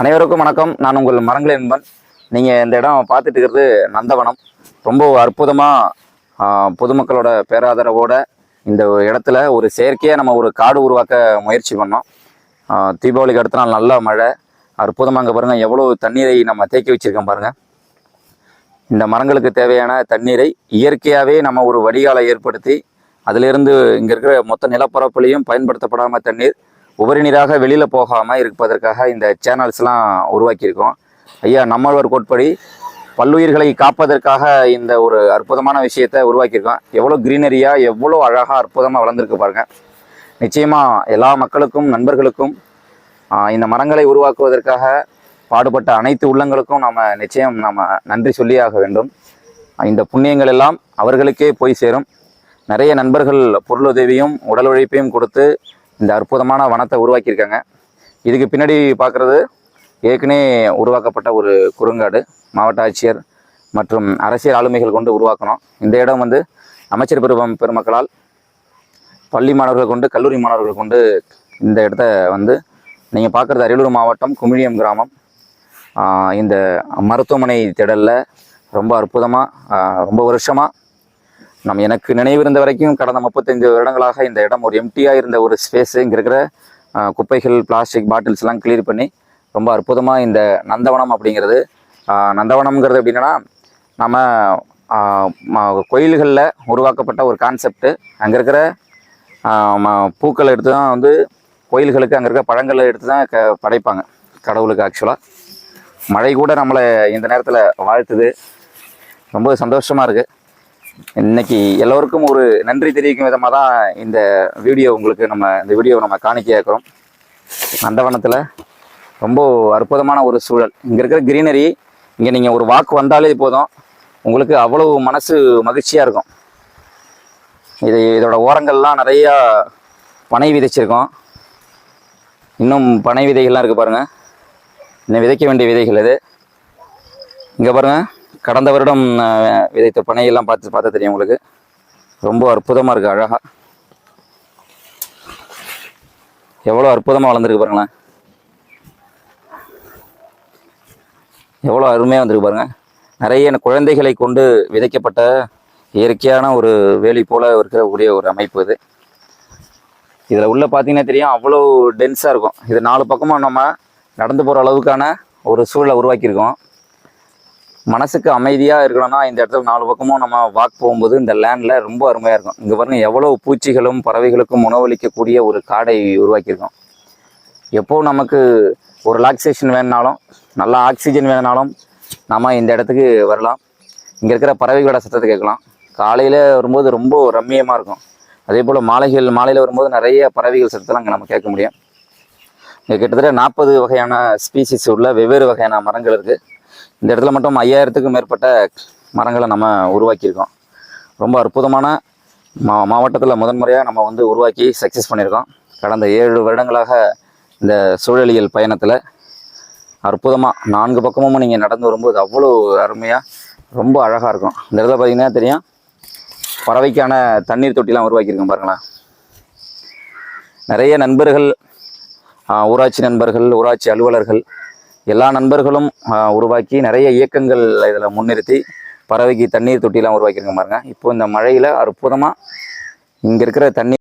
அனைவருக்கும் வணக்கம். நான் உங்கள் மரங்கள் என்பன் நீங்கள் இந்த இடம் பார்த்துட்டு இருக்கிறது நந்தவனம். ரொம்ப அற்புதமாக பொதுமக்களோட பேராதரவோட இந்த இடத்துல ஒரு செயற்கையாக நம்ம ஒரு காடு உருவாக்க முயற்சி பண்ணோம். தீபாவளிக்கு அடுத்த நாள் நல்ல மழை. அற்புதமாக அங்கே பாருங்கள் எவ்வளோ தண்ணீரை நம்ம தேக்கி வச்சுருக்கோம் பாருங்கள் இந்த மரங்களுக்கு தேவையான தண்ணீரை இயற்கையாகவே நம்ம ஒரு வடிகாலை ஏற்படுத்தி அதிலிருந்து இங்கே இருக்கிற மொத்த நிலப்பரப்புலையும் பயன்படுத்தப்படாமல் தண்ணீர் உபரி நீராக வெளியில் போகாமல் இருப்பதற்காக இந்த சேனல்ஸ்லாம் உருவாக்கியிருக்கோம். ஐயா நம்மளவர் கோட்படி பல்லுயிர்களை காப்பதற்காக இந்த ஒரு அற்புதமான விஷயத்தை உருவாக்கியிருக்கோம். எவ்வளோ க்ரீனரியாக எவ்வளோ அழகாக அற்புதமாக வளர்ந்துருக்கு பாருங்கள் நிச்சயமாக எல்லா மக்களுக்கும் நண்பர்களுக்கும் இந்த மரங்களை உருவாக்குவதற்காக பாடுபட்ட அனைத்து உள்ளங்களுக்கும் நம்ம நிச்சயம் நம்ம நன்றி சொல்லியாக வேண்டும். இந்த புண்ணியங்கள் எல்லாம் அவர்களுக்கே போய் சேரும். நிறைய நண்பர்கள் பொருளுதவியும் உடல் உழைப்பையும் கொடுத்து இந்த அற்புதமான வனத்தை உருவாக்கியிருக்காங்க. இதுக்கு பின்னாடி பார்க்குறது ஏற்கனவே உருவாக்கப்பட்ட ஒரு குறுங்காடு மாவட்ட ஆட்சியர் மற்றும் அரசியல் ஆளுமைகள் கொண்டு உருவாக்கணும். இந்த இடம் வந்து அமைச்சர் பெரும் பெருமக்களால் பள்ளி மாணவர்கள் கொண்டு கல்லூரி மாணவர்கள் கொண்டு இந்த இடத்த வந்து நீங்கள் பார்க்குறது அரியலூர் மாவட்டம் குமிழியம் கிராமம். இந்த மருத்துவமனை திடலில் ரொம்ப அற்புதமாக ரொம்ப வருஷமாக நம்ம எனக்கு நினைவிருந்த வரைக்கும் கடந்த முப்பத்தஞ்சு வருடங்களாக இந்த இடம் ஒரு எம்டியாக இருந்த ஒரு ஸ்பேஸு இங்கே இருக்கிற குப்பைகள் பிளாஸ்டிக் பாட்டில்ஸ் எல்லாம் கிளியர் பண்ணி ரொம்ப அற்புதமாக இந்த நந்தவனம் அப்படிங்கிறது நந்தவனம்ங்கிறது எப்படின்னா நம்ம கோயில்களில் உருவாக்கப்பட்ட ஒரு கான்செப்ட்டு அங்கே இருக்கிற ம- பூக்களை எடுத்து தான் வந்து கோயில்களுக்கு அங்கே இருக்கிற பழங்களை எடுத்து தான் க படைப்பாங்க. கடவுளுக்கு ஆக்சுவலாக மழை கூட நம்மளை இந்த நேரத்தில் வாழ்த்துது. ரொம்ப சந்தோஷமாக இருக்குது இன்னைக்கு எல்லோருக்கும் ஒரு நன்றி தெரிவிக்கும் விதமாக தான் இந்த வீடியோ உங்களுக்கு நம்ம இந்த வீடியோவை நம்ம காணிக்கையாக்குறோம் நந்தவனத்தில் ரொம்ப அற்புதமான ஒரு சூழல். இங்கே இருக்கிற கிரீனரி இங்கே நீங்கள் ஒரு வாக்கு வந்தாலே போதும். உங்களுக்கு அவ்வளவு மனசு மகிழ்ச்சியாக இருக்கும். இது இதோட ஓரங்கள்லாம் நிறையா பனை விதைச்சிருக்கோம். இன்னும் பனை விதைகள்லாம் இருக்குது பாருங்கள் இன்னும் விதைக்க வேண்டிய விதைகள் இது. இங்கே பாருங்கள் கடந்த வருடம் விதைத்த பனையெல்லாம் பார்த்து பார்த்தா தெரியும் உங்களுக்கு. ரொம்ப அற்புதமாக இருக்குது அழகாக எவ்வளோ அற்புதமாக வளர்ந்துருக்கு பாருங்களேன். எவ்வளோ அருமையாக வந்திருக்கு பாருங்க. நிறைய குழந்தைகளை கொண்டு விதைக்கப்பட்ட இயற்கையான ஒரு வேலி போல் இருக்கக்கூடிய ஒரு அமைப்பு இது. இதில் உள்ள பார்த்தீங்கன்னா தெரியும் அவ்வளோ டென்ஸாக இருக்கும். இது நாலு பக்கமும் நம்ம நடந்து போகிற அளவுக்கான ஒரு சூழலை உருவாக்கியிருக்கோம். மனசுக்கு அமைதியாக இருக்கணும்னா இந்த இடத்துல நாலு பக்கமும் நம்ம வாக் போகும்போது இந்த லேண்டில் ரொம்ப அருமையாக இருக்கும். இங்கே பாருங்க எவ்வளோ பூச்சிகளும் பறவைகளுக்கும் உணவளிக்கக்கூடிய ஒரு காடை உருவாக்கியிருக்கோம். எப்போ நமக்கு ஒரு ரிலாக்ஸேஷன் வேணுனாலும் நல்லா ஆக்சிஜன் வேணுனாலும் நம்ம இந்த இடத்துக்கு வரலாம். இங்கே இருக்கிற பறவைகளோட சத்தத்தை கேட்கலாம். காலையில் வரும்போது ரொம்ப ரம்மியமாக இருக்கும். அதே போல் மாலைகள் மாலையில் வரும்போது நிறைய பறவைகள் சத்தத்தெல்லாம் இங்கே நம்ம கேட்க முடியும். இங்கே கிட்டத்தட்ட நாற்பது வகையான ஸ்பீசிஸ் உள்ள வெவ்வேறு வகையான மரங்கள் இருக்குது இந்த இடத்துல மட்டும் ஐயாயிரத்துக்கும் மேற்பட்ட மரங்களை நம்ம உருவாக்கியிருக்கோம். ரொம்ப அற்புதமான மா மாவட்டத்தில் முதன்முறையாக நம்ம வந்து உருவாக்கி சக்ஸஸ் பண்ணியிருக்கோம். கடந்த ஏழு வருடங்களாக இந்த சூழலியல் பயணத்தில் அற்புதமாக நான்கு பக்கமும் நீங்கள் நடந்து வரும்போது அவ்வளோ அருமையாக ரொம்ப அழகாக இருக்கும். இந்த இடத்துல பார்த்தீங்கன்னா தெரியும் பறவைக்கான தண்ணீர் தொட்டிலாம் உருவாக்கியிருக்கோம் பாருங்களேன். நிறைய நண்பர்கள் ஊராட்சி நண்பர்கள் ஊராட்சி அலுவலர்கள் எல்லா நண்பர்களும் உருவாக்கி நிறைய இயக்கங்கள் இதில் முன்னிறுத்தி பறவைக்கு தண்ணீர் தொட்டிலாம் உருவாக்கியிருக்க பாருங்க. இப்போ இந்த மழையில் அற்புதமாக இங்கே இருக்கிற தண்ணீர்